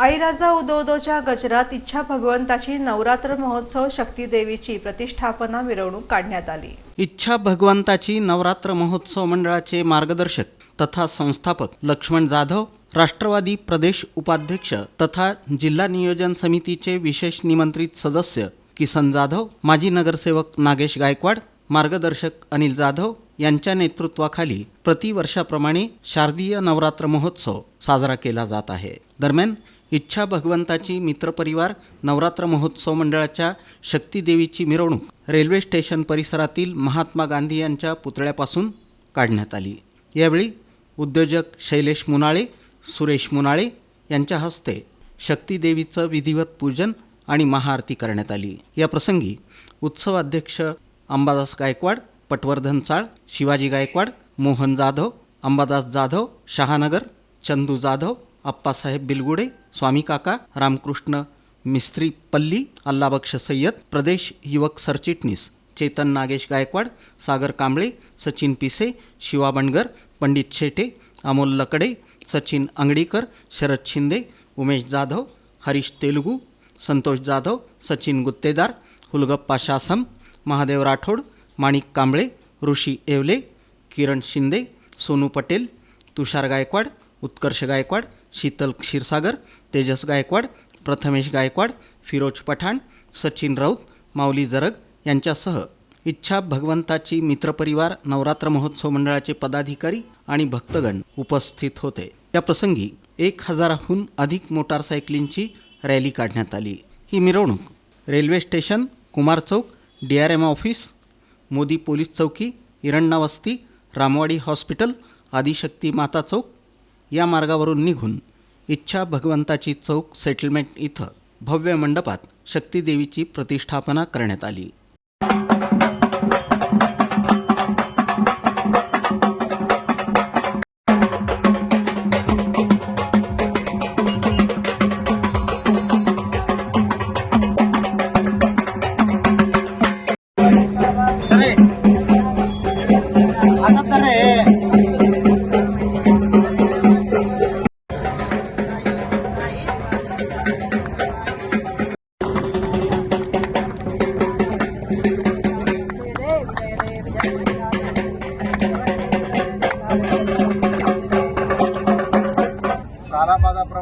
आईराजा उदोदोच्या गजरात इच्छा भगवंताची नवरात्र महोत्सव शक्ती देवीची प्रतिष्ठापना मिरवणूक काढण्यात आली. इच्छा भगवंताची नवरात्र महोत्सव मंडळाचे मार्गदर्शक तथा संस्थापक लक्ष्मण जाधव राष्ट्रवादी प्रदेश उपाध्यक्ष तथा जिल्हा नियोजन समितीचे विशेष निमंत्रित सदस्य किसन जाधव माजी नगरसेवक नागेश गायकवाड मार्गदर्शक अनिल जाधव यांच्या नेतृत्वाखाली प्रतिवर्षाप्रमाणे शारदीय नवरात्र महोत्सव साजरा केला जात आहे. दरम्यान इच्छा भगवंताची मित्रपरिवार नवरात्र महोत्सव मंडळाच्या शक्तीदेवीची मिरवणूक रेल्वे स्टेशन परिसरातील महात्मा गांधी यांच्या पुतळ्यापासून काढण्यात आली. यावेळी उद्योजक शैलेश मुनाळे सुरेश मुनाळे यांच्या हस्ते शक्तीदेवीचं विधिवत पूजन आणि महाआरती करण्यात आली. या प्रसंगी उत्सवाध्यक्ष अंबादास गायकवाड पटवर्धन चाळ शिवाजी गायकवाड मोहन जाधव अंबादास जाधव शहानगर चंदू जाधव अप्पासाहेब बिलगुडे स्वामी काका रामकृष्ण मिस्त्री पल्ली अल्लाबक्ष सय्यद प्रदेश युवक सरचिटणीस चेतन नागेश गायकवाड सागर कांबळे सचिन पिसे शिवा बंडगर पंडित शेटे अमोल लकडे सचिन अंगडीकर शरद शिंदे उमेश जाधव हरीश तेलुगू संतोष जाधव सचिन गुत्तेदार हुलगप्पा शासम महादेव राठोड माणिक कांबळे ऋषी येवले किरण शिंदे सोनू पटेल तुषार गायकवाड उत्कर्ष गायकवाड शीतल क्षीरसागर तेजस गायकवाड प्रथमेश गायकवाड फिरोज पठाण सचिन राऊत माऊली जरग यांच्यासह इच्छा भगवंताची मित्रपरिवार नवरात्र महोत्सव मंडळाचे पदाधिकारी आणि भक्तगण उपस्थित होते. या प्रसंगी एक हजाराहून अधिक मोटारसायकलींची रॅली काढण्यात आली. ही मिरवणूक railway station Kumar Chowk D R M office Modi police चौकी इरण्णा वस्ती रामवाडी हॉस्पिटल आदिशक्ती माता चौक या मार्गावरून निघून इच्छा भगवंताची चौक सेटलमेंट इथं भव्य मंडपात शक्तीदेवीची प्रतिष्ठापना करण्यात आली.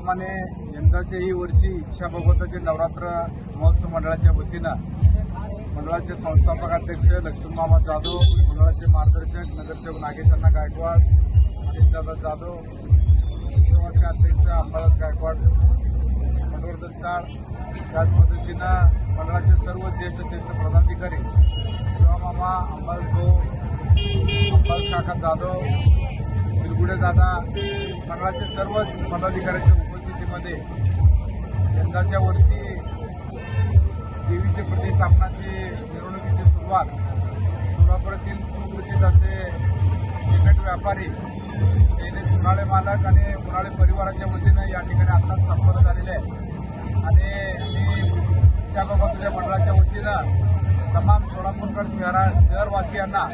साराबादाप्रमाणे यंदाच्याही वर्षी इच्छा भगवताचे नवरात्र महोत्सव मंडळाच्या वतीनं मंडळाचे संस्थापक अध्यक्ष लक्ष्मीमामा जाधव मंडळाचे मार्गदर्शक नगरसेवक नागेशांना गायकवाड अनिलदादा जाधव उत्सवाचे अध्यक्ष अंबादास गायकवाड मनोवर्धन चाळ त्याच पद्धतीनं मंडळाचे सर्व ज्येष्ठ श्रेष्ठ पदाधिकारी शिवामामा अंबादास भाऊ अंबादास काका जाधव दादा मंडळाचे सर्वच पदाधिकाऱ्यांच्या उपस्थितीमध्ये यंदाच्या वर्षी देवीचे प्रतिष्ठापनाची मिरवणुकीची सुरुवात सोलापुरातील सुप्रसिद्ध असे सिमेंट व्यापारी शैलेश उन्हाळे मालक आणि उन्हाळे परिवाराच्या वतीनं या ठिकाणी आत्ताच संपन्न झालेले आहे. आणि मी इच्छा तुझ्या मंडळाच्या वतीनं तमाम सोलापूरकर शहरा शहरवासियांना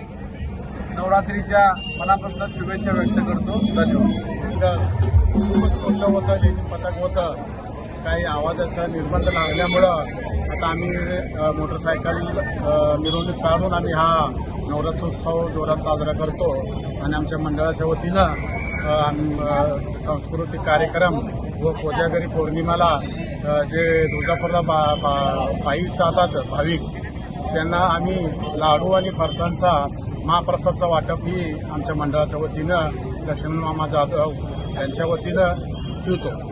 नवरात्रीच्या मनापासून शुभेच्छा व्यक्त करतो. धन्यवाद. खूपच होतं त्याची पथक होतं काही आवाजाचा निर्बंध लागल्यामुळं आता आम्ही मोटरसायकल मिरवणूक काढून आम्ही हा नवरात्रोत्सव जोरात साजरा करतो. आणि आमच्या मंडळाच्या वतीनं सांस्कृतिक कार्यक्रम व कोजागरी पौर्णिमाला जे दुर्गापूरला बा बा पायी जातात भाविक त्यांना आम्ही लाडू आणि फरसांचा महाप्रसादचं वाटप ही आमच्या मंडळाच्या वतीनं लक्ष्मण मामा जाधव यांच्या वतीनं 就走